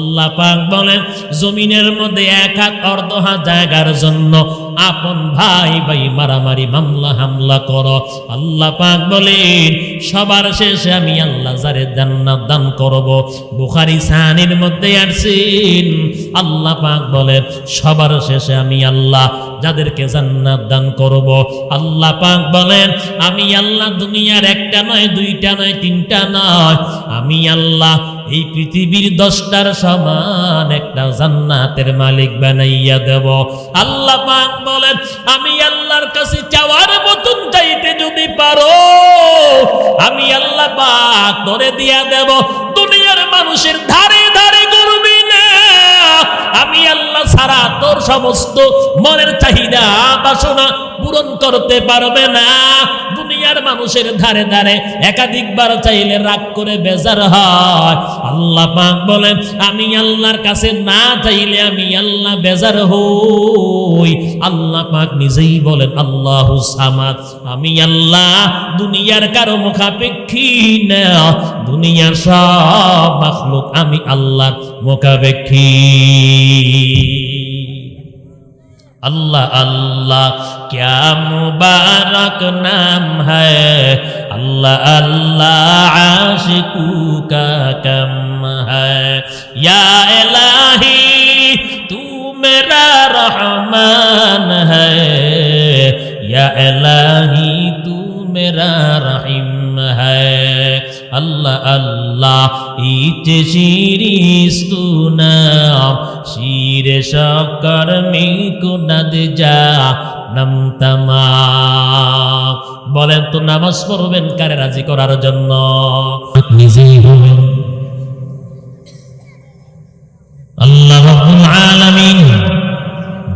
আল্লাহ পাক বলেন জমিনের মধ্যে এক হাত অর্ধ জায়গার জন্য আপন ভাই ভাই মারামারি মামলা হামলা করো। আল্লাহ পাক বলেন, সবার শেষে আমি আল্লাহ যারে জান্নাত দান করব। বুখারি সাহানির মধ্যে আসছেন আল্লাহ পাক বলেন, সবার শেষে আমি আল্লাহ যাদেরকে জান্নাত দান করব। আল্লাহ পাক বলেন, আমি আল্লাহ দুনিয়ার একটা নয়, দুইটা নয়, তিনটা নয়, আমি আল্লাহ এই পৃথিবীর দশটার সমান একটা জান্নাতের মালিক বানাইয়া দেব। আল্লাহ পাক বলেন, আমি আল্লাহর কাছে চাওয়ার মতন চাইতে যদি পারো, আমি আল্লাহ পাক ধরে দিয়া দেব। দুনিয়ার মানুষের ধারে ধারে করবি আমি আল্লাহ সারা তোর সমস্ত মনের চাহিদা, বাসনা পূরণ করতে পারবে না। দুনিয়ার মানুষের ধারে ধারে একাধিকবার চাইলে রাগ করে বেজার হয়। আল্লাহ পাক বলেন, আমি আল্লাহর কাছে না চাইলে আমি আল্লাহ বেজার হই। আল্লাহ পাক নিজেই বলেন, আল্লাহ সামাদ, আমি আল্লাহ দুনিয়ার কারও মুখাপেক্ষী না। দুনিয়ার সব মাখলুক আমি আল্লাহর اللہ اللہ کیا مبارک نام ہے اللہ اللہ عاشقوں کا کم ہے یا الہی تو میرا رحمان ہے یا الہی تو মেরা রহিম আল্লাহ ইট শির সকর যা বলেন তো নামাজ পড়বেন কারে রাজি করার জন্য? নিজেই আল্লাহ আলামিন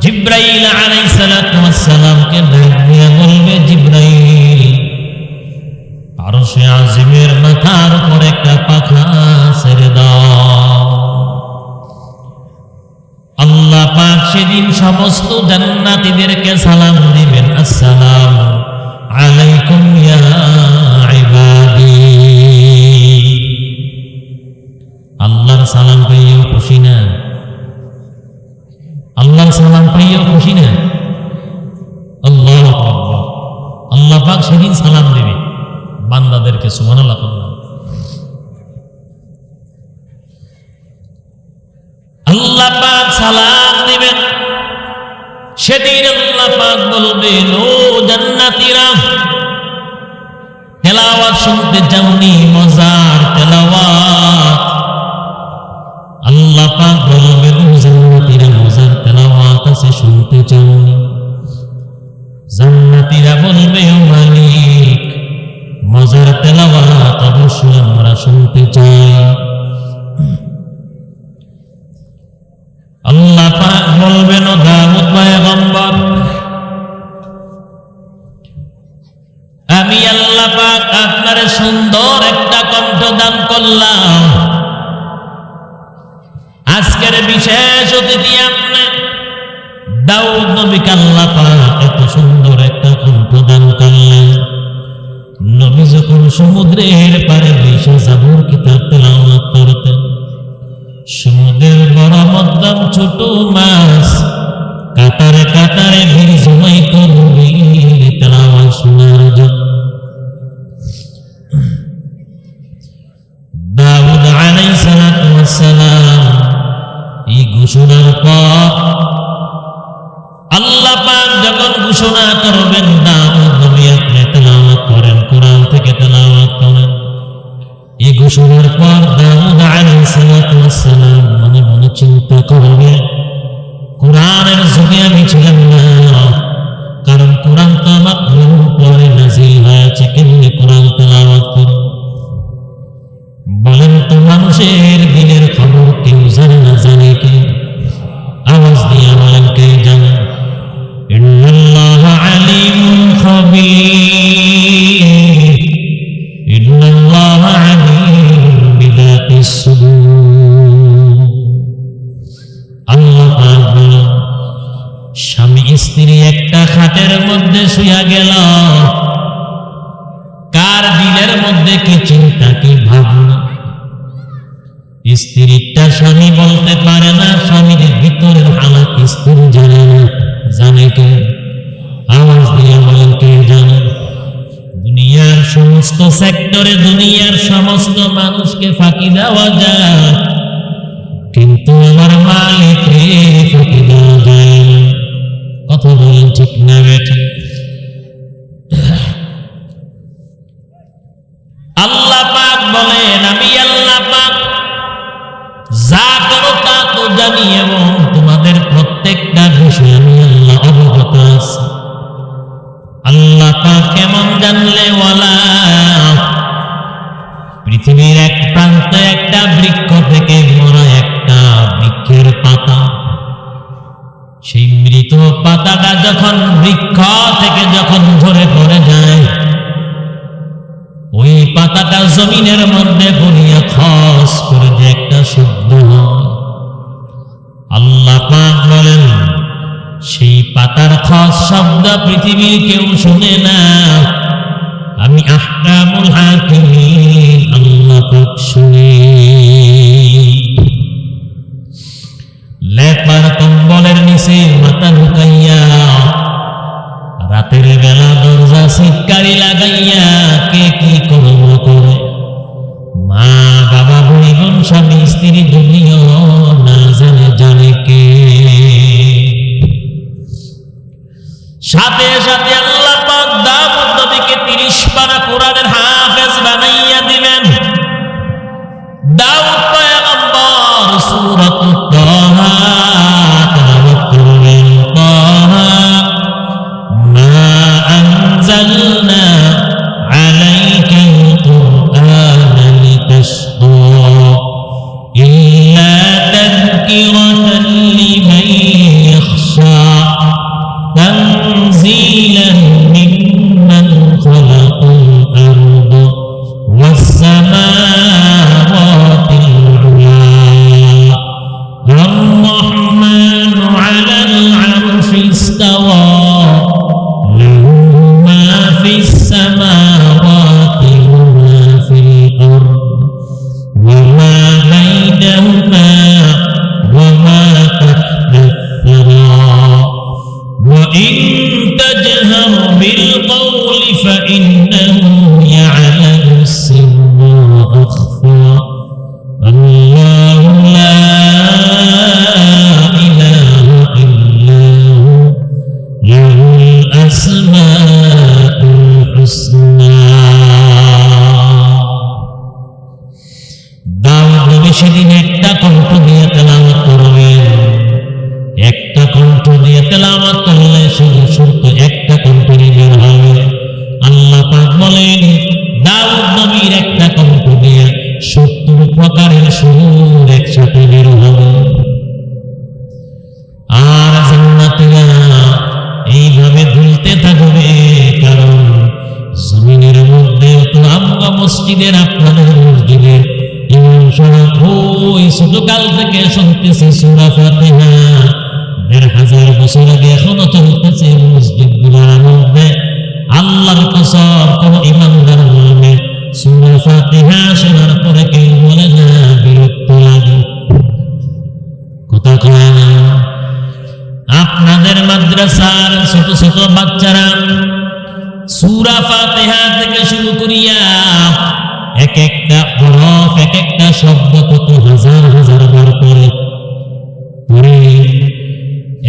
জিব্রাইল আলাইহিস সালাতু ওয়াস ডাক দিয়ে আরশে আজিমের মাথার উপর একটা পাখা ছেড়ে দাও। আল্লাহ পাক সেদিন সমস্ত জান্নাতীদেরকে সালাম দিবেন। আসসালাম আলাইকুম ইয়া আল্লাহ পাক সালাম দিবেন। সেদিন আল্লাহ পাক বলবেন ও জান্নাতীরা, তেলাওয়াত শুনতে চাওনি মজার তেলাওয়াত। আল্লাহ পাক বলবেন জান্নাতীরা, মজার তেলাওয়াত আছে, শুনতে চাওনি। জান্নাতীরা বলবে, ও মালিক, মজার তেলাওয়াত অবশ্যই আমরা শুনতে চাই। আল্লাহ পাক আপনার সুন্দর একটা কণ্ঠ দান করলাম। আজকের বিশেষ অতিথি আপনি দাউদ নবীকে আল্লাহ পাক এত সুন্দর একটা কণ্ঠ দান করলেন। নবী যখন সমুদ্রের পারে বসে জাবুর কিতাব তেলাওয়াত করতেন, সমুদ্রের বড় মধ্যম ছোট মাছ কাতারে কাতারে ভিড় জমাই তো নবীর তেলাওয়াত শোনার জন্য পর আল্লাহ পাক যখন ঘোষণা করবেন নবী আপনি তেলাওয়াত করেন, কোরআন থেকে তেলাওয়াত করেন। এই ঘোষণার পর দাউদ মনে মনে চিন্তা করবে, কোরআনের যুগে আমি ছিলাম না। কারণ কোরআন তো আমার পরে নাজিল হয়েছে, কেমনি কোরআন তেলাওয়াত বলেন তো মানুষের দিনের খবর কেউ জানে না, জানে কে? আওয়াজ দিয়ে বলেন কে ইন্নাল্লাহ আলিমুন খাবীর। ইন্নাল্লাহ আলিম বিদাতিস সুদূর। আল্লাহ পাক বলেন, স্বামী স্ত্রী একটা মধ্যে গেল। মধ্যে কি চিন্তা কি ভাবনা? স্ত্রীটা স্বামী বলতে সেক্টরে দুনিয়ার সমস্ত মানুষকে ফাঁকি দেওয়া যায় কিন্তু আমার মালিককে ফাঁকি দেওয়া যায়। কথা বলেন ঠিক না বেঠে আল্লাহ পাক বলেন, আমি আল্লাহ পাক যা করো তা তো জানি এবং পৃথিবীর এক প্রান্তে একটা বৃক্ষ থেকে মরা একটা বৃক্ষের পাতা। সেই মৃত পাতাটা যখন বৃক্ষ থেকে যখন ঝরে পড়ে যায়, ওই পাতাটা জমিনের মধ্যে পড়িয়া খস করে যে একটা শব্দ হয়। আল্লাহ বলেন, সেই পাতার খস শব্দ পৃথিবীর কেউ শুনে না। আমি আহকামুল হাকিমিন, আল্লাহ শুনে কণ্ঠ দিয়ে তেলাওয়াত করলে শুধু শুধু একটা কণ্ঠ বের হবে। আল্লাহ পাক বলেন, দাউদ নবীর একটা কণ্ঠ দিয়ে সত্তর প্রকারের সুর একসাথে বের হবে। আর জান্নাতীরা এইভাবে দুলতে থাকবে কারণ জমিনের মধ্যে তো আমরা মসজিদের আপনাদের মসজিদের ইমাম সাহেব ওই ছোটকাল থেকে শুনতেছে সূরা ফাতিহা। ছোট ছোট বাচ্চারা, সূরা ফাতিহা থেকে শুরু করিয়া এক একটা হরফ, এক একটা শব্দ কত হাজার হাজার বার করে।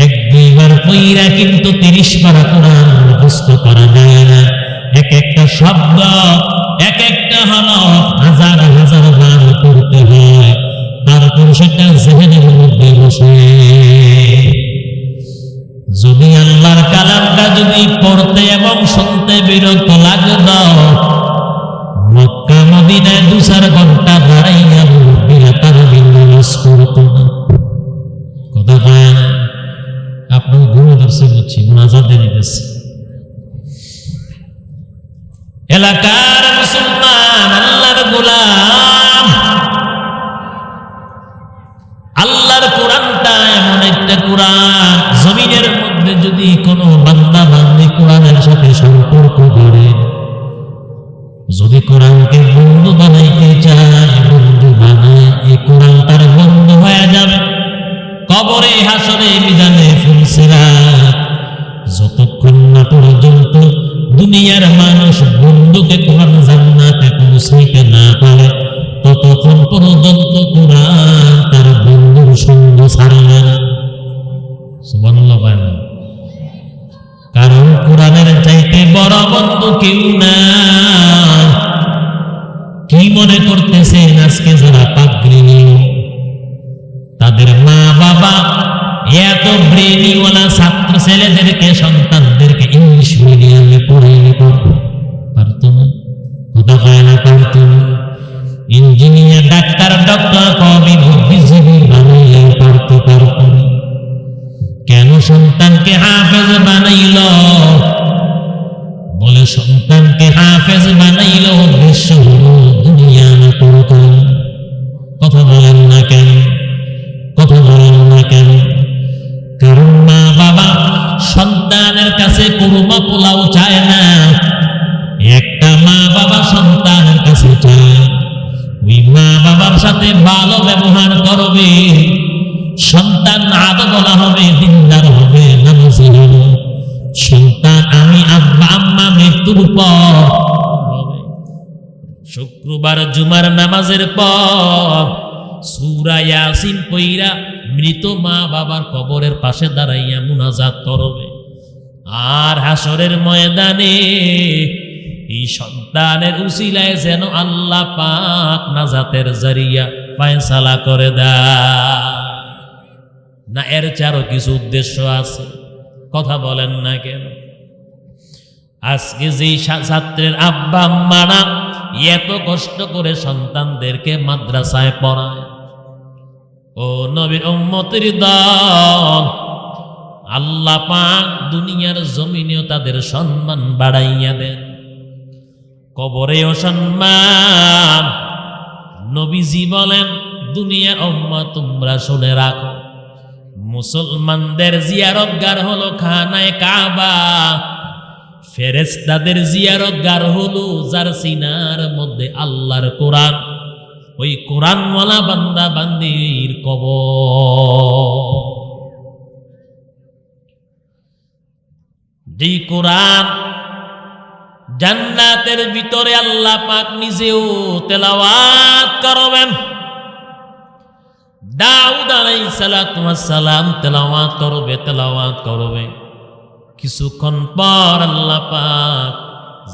এক দুইবার কইরা কিন্তু তিরিশ পারা কোরআন মুখস্থ করা যায় না। এক একটা শব্দ, এক একটা হরফ হাজার হাজার বার করতে হয়। তারপর সেটা জেহেনের মধ্যে বসে। যদি আল্লাহর কালামটা যদি পড়তে এবং শুনতে বিরক্ত লাগত, মক্কা, মদিনায় দু চার ঘণ্টা দাঁড়াইয়া মুরব্বীরা তারা বিন্দাস করতো না। কথা কয় না, আপনার ঘুমে ধরছে এলাকার কোরআনকে বন্ধু বানাইতে চায় বন্ধু বানায় কোরআন তার হয়ে যাবে। কবরে, হাসরে, মিজানে যতক্ষণ না পর্যন্ত দুনিয়ার মানুষ বন্ধুকে কোরআন জান্নাতে পৌঁছাইতে না পারে, ততক্ষণ পর্যন্ত কোরআন তার বন্ধুর সঙ্গ ছাড়বে কি মনে করতেছেন আজকে যারা পাগড়ি তাদের মা বাবা এত ব্রেনিওয়ালা ছাত্র ছেলেদেরকে সন্তানদেরকে ইংলিশ মিডিয়ামে পড়াইলে পারতো না না পারতো ইঞ্জিনিয়ার, ডাক্তার, ডক্টর, কবি, বুদ্ধিজীবী বানাইলে পারতো পারতো কেন সন্তানকে হাফেজ বানাইল? শুক্রবার জুমার নামাজের পর সুরা ইয়াসিন পইরা মৃত মা বাবার কবরের পাশে দাঁড়াইয়া মুনাজাত করবে। আর হাসরের ময়দানে এই সন্তানের উসিলায় যেন আল্লাহ পাক নাজাতের জারিয়া ফায়সালা করে দেয়। না, এর চারও কিছু উদ্দেশ্য আছে। কথা বলেন না কেন? আজকে সা- ছাত্রের আব্বা আম্মারা এত কষ্ট করে সন্তানদেরকে মাদ্রাসায় পড়ায়। ও নবীর উম্মতের দল, আল্লাহ পাক দুনিয়ার জমিনেও তাদের সম্মান বাড়াইয়া দেন। কবরেও সম্মান। নবীজি বলেন, দুনিয়া অম্মা তোমরা শুনে রাখো, মুসলমানদের জিয়ারতগার হলো খানায় কাবা ফেরেস্তাদের জিয়ারতগার হলো যার সিনার মধ্যে আল্লাহর কোরআন। ওই কোরআনওয়ালা বান্দা বান্দির কবর। যেই কোরআন জান্নাতের ভিতরে আল্লাহ পাক নিজেও তেলাওয়াত করবেন। দাউদ আলাইহিস সালাম তেলাওয়াত করবে তেলাওয়াত করবে। কিছুক্ষণ পর আল্লাহ পাক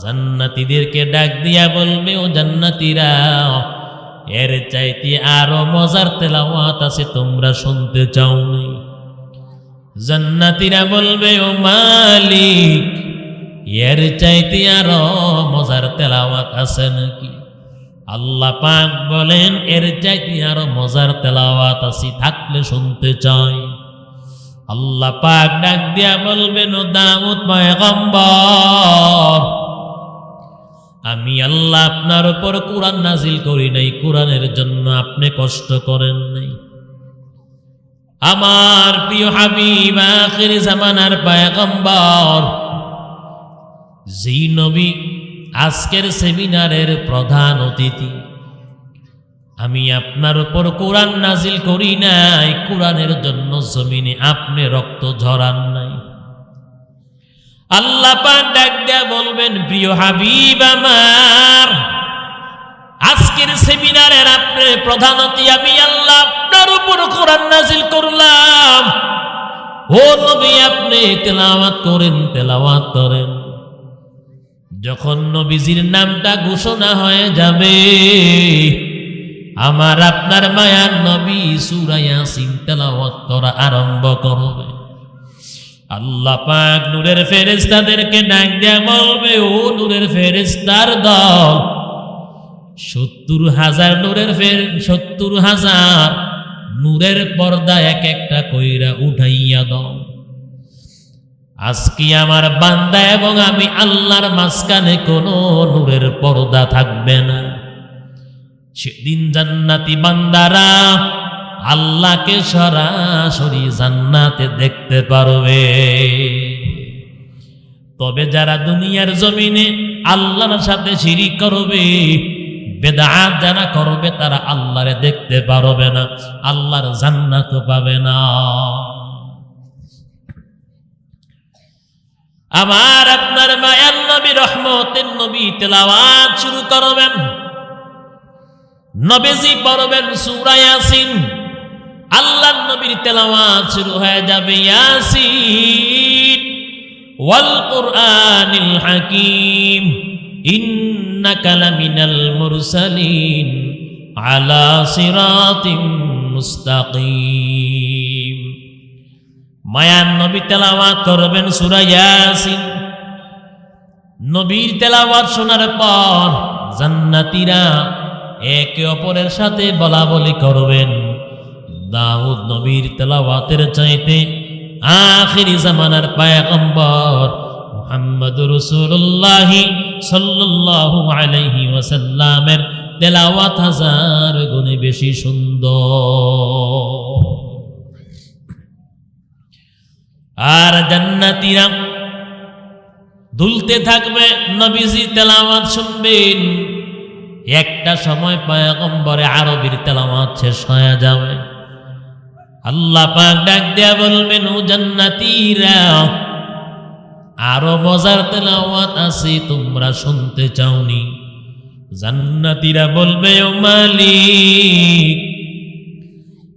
জান্নাতীদেরকে ডাক দিয়া বলবে, ও জান্নাতীরা, এর চাইতে আরও মজার তেলাওয়াত আছে, তোমরা শুনতে চাও নি জান্নাতীরা বলবে, ও মালিক, এর চাইতে আরও মজার তেলাওয়াত আছে নাকি? আল্লাহ পাক বলেন, এর চাইতে আরও মজার তেলাওয়াত আছে, থাকলে শুনতে চাই। আল্লাহ পাক ডাক দিয়া বলবেন, ও পয়গম্বর, আমি আল্লাহ আপনার উপর কোরআন নাজিল করি নাই। কোরআনের জন্য আপনি কষ্ট করেন নাই। আমার প্রিয় হাবিব, আখির জামানার পয়গম্বর, যেই নবী আজকের সেমিনারের প্রধান অতিথি আমি আপনার উপর কোরআন নাজিল করি নাই। কোরআনের জন্য জমিনে আপনি রক্ত ঝরান নাই। আল্লাহ পাক ডাক দেয়া বলবেন, প্রিয় হাবিব আমার, আজকের সেমিনারের আপনি প্রধান অতিথি আমি আল্লাহ আপনার উপর কোরআন নাজিল করলাম। ও নবী, আপনি তেলাওয়াত করেন তেলাওয়াত করেন। যখন নবীজির নামটা ঘোষণা হয়ে যাবে আমার আপনার মায়ার নবী সুরাইয়া তেলাওয়াত করা আরম্ভ করবে। আল্লাহ পাক নূরের ফেরেস্তাদেরকে ডাক দেয়া বলবে, ও নূরের ফেরেস্তার দল, সত্তর হাজার নূরের ফের, সত্তর হাজার নূরের পর্দা এক একটা কইরা উঠাইয়া দাও। আজকে আমার বান্দা এবং আমি আল্লাহর মাঝখানে কোনো নূরের পর্দা থাকবে না। সেদিন জান্নাতি বান্দারা আল্লাহকে সরাসরি জান্নাতে দেখতে পারবে। তবে যারা দুনিয়ার জমিনে আল্লাহর সাথে শিরিক করবে, বেদাত যারা করবে, তারা আল্লাহরে দেখতে পারবে না, আল্লাহর জান্নাত পাবে না। আমার আপনার মায়ার নবী, রহমতের নবী তেলাওয়াত শুরু করবেন। নবীজি পড়বেন সূরা ইয়াসিন। আল্লাহর নবীর তেলাওয়াত শুরু হয়ে যাবে ইয়াসিন। ওয়াল কুরআনিল হাকীম। ইন্নাকা লামিনাল মুরসালিন আলা সিরাতিম মুস্তাকিম। মায়ান নবী তেলাওয়াত করবেন সূরা ইয়াসিন। নবীর তেলাওয়াত শোনার পর জান্নাতীরা একে অপরের সাথে বলা বলি করবেন। দাউদ নবীর তেলাওয়াতের চাইতে আখিরি জামানার পায়গম্বর মুহাম্মদ রসুল্লাহি সাল্লাল্লাহু আলাইহি ওয়াসাল্লামের তেলাওয়াত হাজার গুণে বেশি সুন্দর। আর জান্নাতীরা দুলতে থাকবে, নবীজি তেলাওয়াত শুনবেন। একটা সময় পয়গম্বরে আরবির তেলাওয়াত শেষ হয়ে যাবে। আল্লাহ পাক ডাক দেয়া বলবেন, ও জান্নাতীরা, আরও মজার তেলাওয়াত আছে, তোমরা শুনতে চাওনি। জান্নাতীরা বলবে, ও মালিক,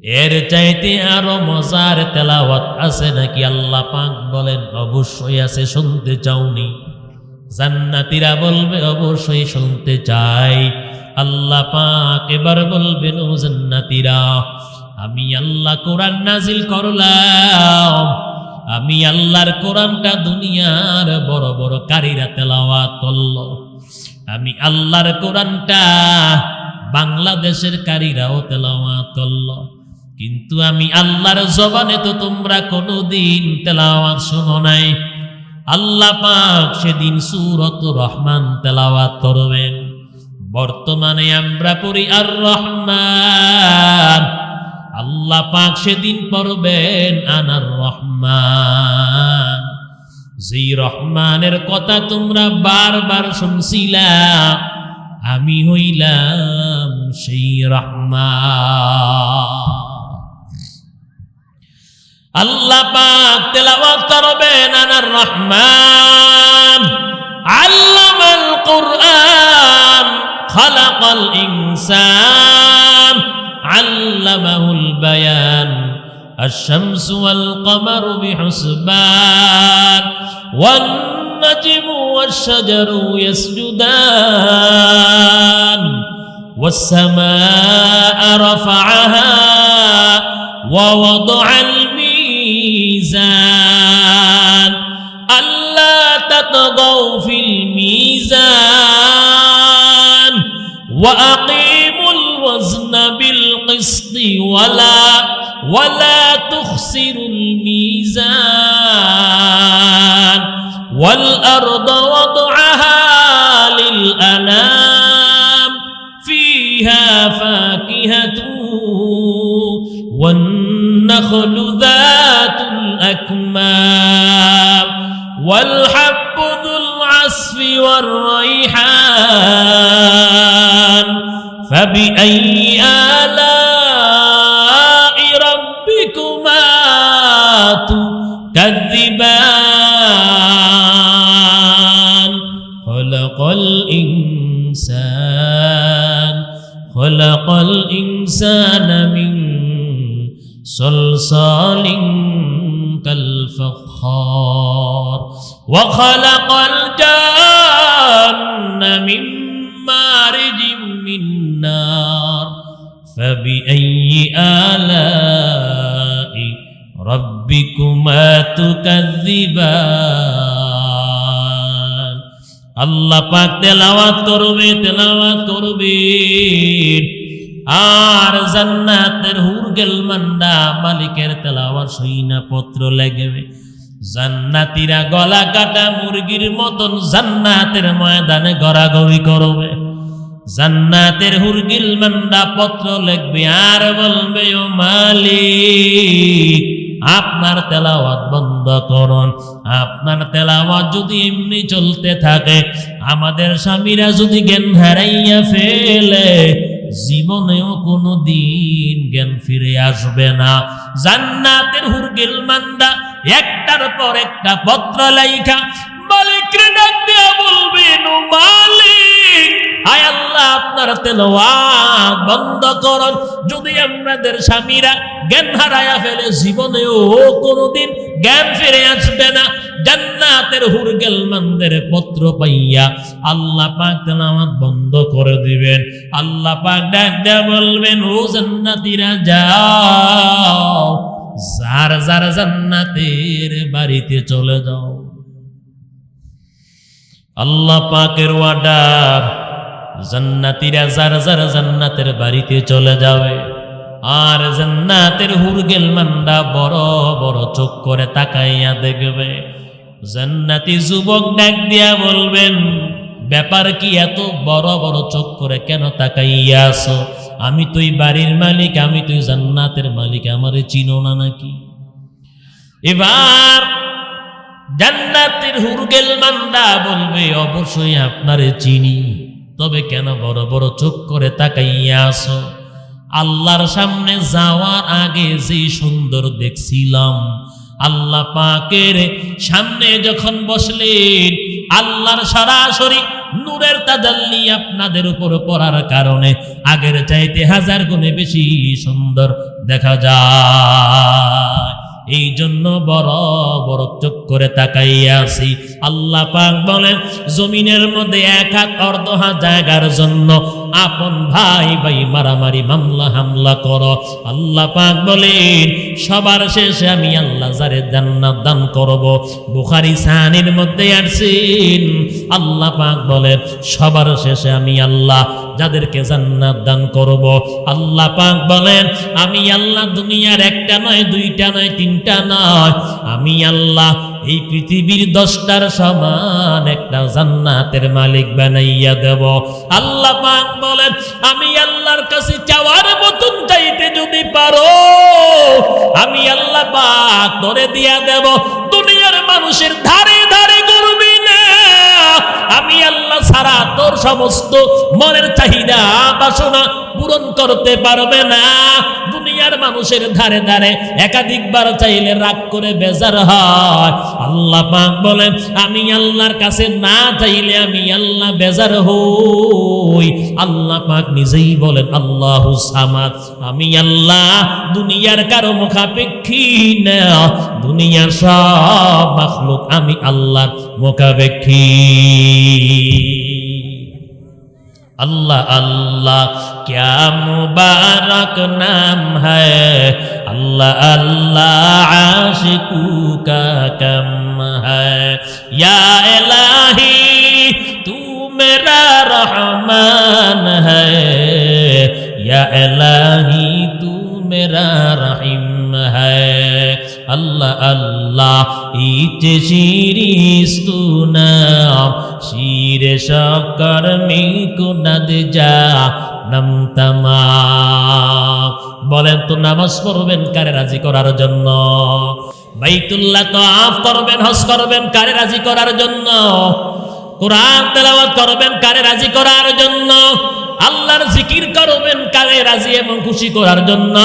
এর চাইতে আরও মজার তেলাওয়াত আছে নাকি? আল্লাহ পাক বলেন, অবশ্যই আছে, শুনতে চাওনি। জান্নাতীরা বলবে, অবশ্যই শুনতে চাই। আল্লাহ পাক এবার বলবেন, ও জান্নাতীরা, আমি আল্লাহ কোরআন নাজিল করলাম। আমি আল্লাহর কোরআনটা দুনিয়ার বড় বড় কারীরা তেলাওয়াত করল। আমি আল্লাহর কোরআনটা বাংলাদেশের কারীরাও তেলাওয়াত করল। কিন্তু আমি আল্লাহর জবানে তো তোমরা কোনোদিন তেলাওয়াত শোনো নাই। আল্লাহ পাক সেদিন সুরত রহমান তেলাওয়াত করবেন। বর্তমানে আমরা পড়ি আর রহমান আল্লাহ পাক সেদিন পড়বেন আনার রহমান যেই রহমানের কথা তোমরা বারবার শুনছিলা, আমি হইলাম সেই রহমান। আল্লাহ পাক তেলাওয়াত করবেন আনার রহমান আল্লামাল কুরআন খালাকাল ইনসান আল্লামাহুল বায়ান الشمس والقمر بحسبان والنجم والشجر يسجدان والسماء رفعها ووضع الميزان. ألا تطغوا في الميزان. وأقيموا الوزن بالقسط ولا ولا تخسروا الميزان. والأرض وضعها للأنام. فيها فاكهة والنخل ذات الأكمام والحب ذو العصف والريحان فبأي آلاء ربكما تكذبان؟ خلق الإنسان خلق الإنسان من صلصال كالفخار وخلق الجن من مارج من نار فبأي آلاء ربكما تكذبان আল্লাহ পাক তেলাওয়াত করবে তেলাওয়াত করবে আর জান্নাতের হুরগেল মান্ডা মালিকের তেলাওয়াত সইনা পত্র লাগবে। জান্নাতীরা গলা কাটা মুরগির মতন জান্নাতের ময়দানে গড়াগড়ি করবে। জান্নাতের হুরগিল মান্ডা পত্র লিখবে আর বলবে, ও মালিক, আপনার তেলাওয়াত বন্ধ করুন। আপনার তেলাওয়াত যদি এমনি চলতে থাকে, আমাদের স্বামীরা যদি জ্ঞান হারাইয়া ফেলে জীবনেও কোনো দিন জ্ঞান ফিরে আসবে না। জান্নাতের হুরগিল মান্দা, একটার পর একটা পত্র লাইখা বলে রে ডাক দিয়া বলবেন ও মালিক আয় আল্লাহ, আপনার তেলাওয়াত বন্ধ করুন। যদি আমাদের স্বামীরা জ্ঞান হারায়া ফেলে, জীবনেও কোনোদিন জ্ঞান ফিরে আসবে না। জান্নাতের হুরগেল মানদের পত্র পাইয়া আল্লাহ পাক তেলাওয়াত বন্ধ করে দিবেন। আল্লাহ পাক ডাক দেয়া বলবেন, ও জান্নাতীরা যাও যার যার জান্নাতের বাড়িতে চলে যাও। আল্লাহ পাকের ওয়ার্ডার জান্নাতীরা যার যার জান্নাতের বাড়িতে চলে যাবে। আর জান্নাতের হুরগেল মান্ডা বড় বড় চোখ করে তাকাইয়া দেখবে। জান্নাতি যুবক ডাক দিয়া বলবেন, ব্যাপার কি এত বড় বড় চোখ করে কেন তাকাইয়া আসো আমি তুই বাড়ির মালিক, আমি তুই জান্নাতের মালিক, আমারে চিনো না নাকি? এবার জান্নাতের হুরগেল মান্ডা বলবে, অবশ্যই আপনারে চিনি। তবে কেন বড় বড় চোখ করে তাকাইয়া আসো আল্লাহর সামনে যাওয়ার আগে যে সুন্দর দেখছিলাম, আল্লাহ পাকের সামনে যখন বসলেন, আল্লাহর সরাসরি নূরের তাজাল্লি আপনাদের উপর পড়ার কারণে আগের চাইতে হাজার গুণে বেশি সুন্দর দেখা যায়। এই জন্য বড় বড় চোখ করে তাকাইয়া আছি। আল্লাহ পাক বলেন, জমিনের মধ্যে এক হাত অর্ধ হাত জায়গার জন্য আপন ভাই ভাই, মারামারি, মামলা, হামলা করো। আল্লাহ পাক বলেন, সবার শেষে আমি আল্লাহ যারে জান্নাত দান করব। বুখারি সাহানির মধ্যে আসছেন আল্লাহ পাক বলেন, সবার শেষে আমি আল্লাহ যাদেরকে জান্নাত দান করব। আল্লাহ পাক বলেন, আমি আল্লাহ দুনিয়ার একটা নয়, দুইটা নয়, তিনটা নয়। আমি আল্লাহ এই পৃথিবীর দশটার সমান একটা জান্নাতের মালিক বানাইয়া দেব। আল্লাহ পাক বলেন, আমি আল্লাহর কাছে চাওয়ার মতন চাইতে যদি পারো, আমি আল্লাহ পাক ধরে দিয়া দেব। দুনিয়ার মানুষের ধারে ধারে করবি না। আমি আল্লাহ ছাড়া তোর সমস্ত মনের চাহিদা, বাসনা পূরণ করতে পারবে না। দুনিয়ার মানুষের ধারে ধারে একাধিকবার চাইলে রাগ করে বেজার হয়। আল্লাহ পাক বলেন, আমি আল্লাহর কাছে না চাইলে আমি আল্লাহ বেজার হই। আল্লাহ পাক নিজেই বলেন, আল্লাহু সামাদ, আমি আল্লাহ দুনিয়ার কারও মুখাপেক্ষী না। দুনিয়ার সব মাখলুক আমি আল্লাহর اللہ اللہ کیا مبارک نام ہے اللہ اللہ عاشقوں کا کم ہے یا الہی تو میرا رحمان ہے یا الہی تو میرا رحیم ہے আল্লাহ আল্লাহ ইতে শিরিস তুনা শিরে সকর্মী কুনাদ যা, নম তামা। বলেন তো নামাজ পড়বেন কারে রাজি করার জন্য? বাইতুল্লাহ তো আফ করবেন হস করবেন কারে রাজি করার জন্য? কোরআন তেলাওয়াত করবেন কারে রাজি করার জন্য? আল্লাহর জিকির করবেন, কারে রাজি এবং খুশি করার জন্য?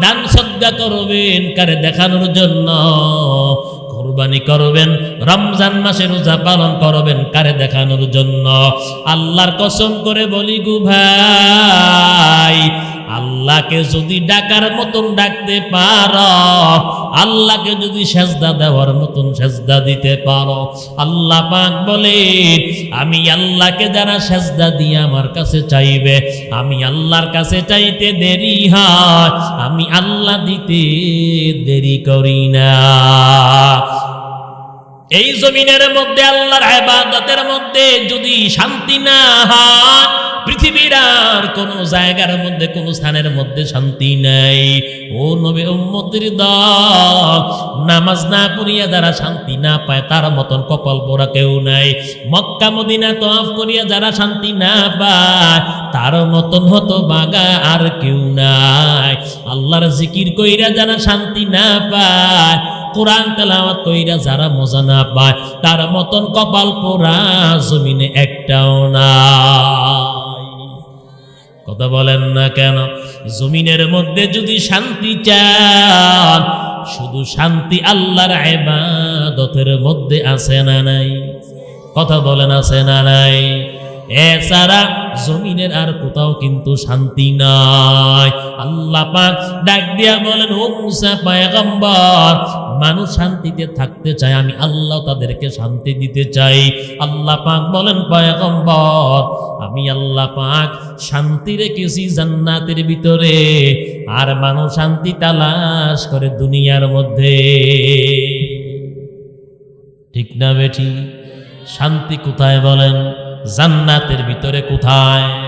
দান সদ্গা করবেন, কারে দেখানোর জন্য? কোরবানি করবেন, রমজান মাসে রোজা পালন করবেন, কারে দেখানোর জন্য? আল্লাহর কসম করে বলি গু ভাই আল্লাহকে যদি ডাকার মতন ডাকতে পারো, আল্লাহকে যদি সেজদা দেওয়ার মতন সেজদা দিতে পারো। আল্লাহ পাক বলে, আমি আল্লাহকে যারা সেজদা দিয়ে আমার কাছে চাইবে, আমি আল্লাহর কাছে চাইতে দেরি হয়, আমি আল্লাহ দিতে দেরি করি না। এই জমিনের মধ্যে, আল্লাহর আবাদতের মধ্যে যদি শান্তি না হয়, পৃথিবীর আর কোন জায়গার মধ্যে, কোন স্থানের মধ্যে শান্তি নাই। ও নবী নামাজ না পড়িয়া যারা শান্তি না পায়, তার মতন কপাল পোড়া কেউ নাই। মক্কা, মদিনা তফ করিয়া যারা শান্তি না পায়, তার মতন হতো বাগা আর কেউ নাই। আল্লাহর জিকির কইরা যারা শান্তি না পায় কোরআন তেলাওয়াত কইরা যারা মজা না পায়, তার মতন কপাল পোড়া জমিনে একটাও না কথা বলেন না কেন? জমিনের মধ্যে যদি শান্তি চান, শুধু শান্তি আল্লাহর ইবাদতের মধ্যে আছে না নাই? কথা বলেন, আছে না নাই? এছাড়া জমিনের আর কোথাও কিন্তু শান্তি নাই। আল্লাহ পাক ডাক দিয়া বলেন, ও মুসা পয়গম্বর, মানুষ শান্তিতে থাকতে চায়, আমি আল্লাহ তাদেরকে শান্তি দিতে চাই। আল্লাহ পাক বলেন, পয়গম্বর, আমি আল্লাহ পাক শান্তি রেখেছি জান্নাতের ভিতরে, আর মানুষ শান্তি তালাশ করে দুনিয়ার মধ্যে। ঠিক না বেঠি? শান্তি কোথায় বলেন? জান্নাতের ভিতরে কোথায়?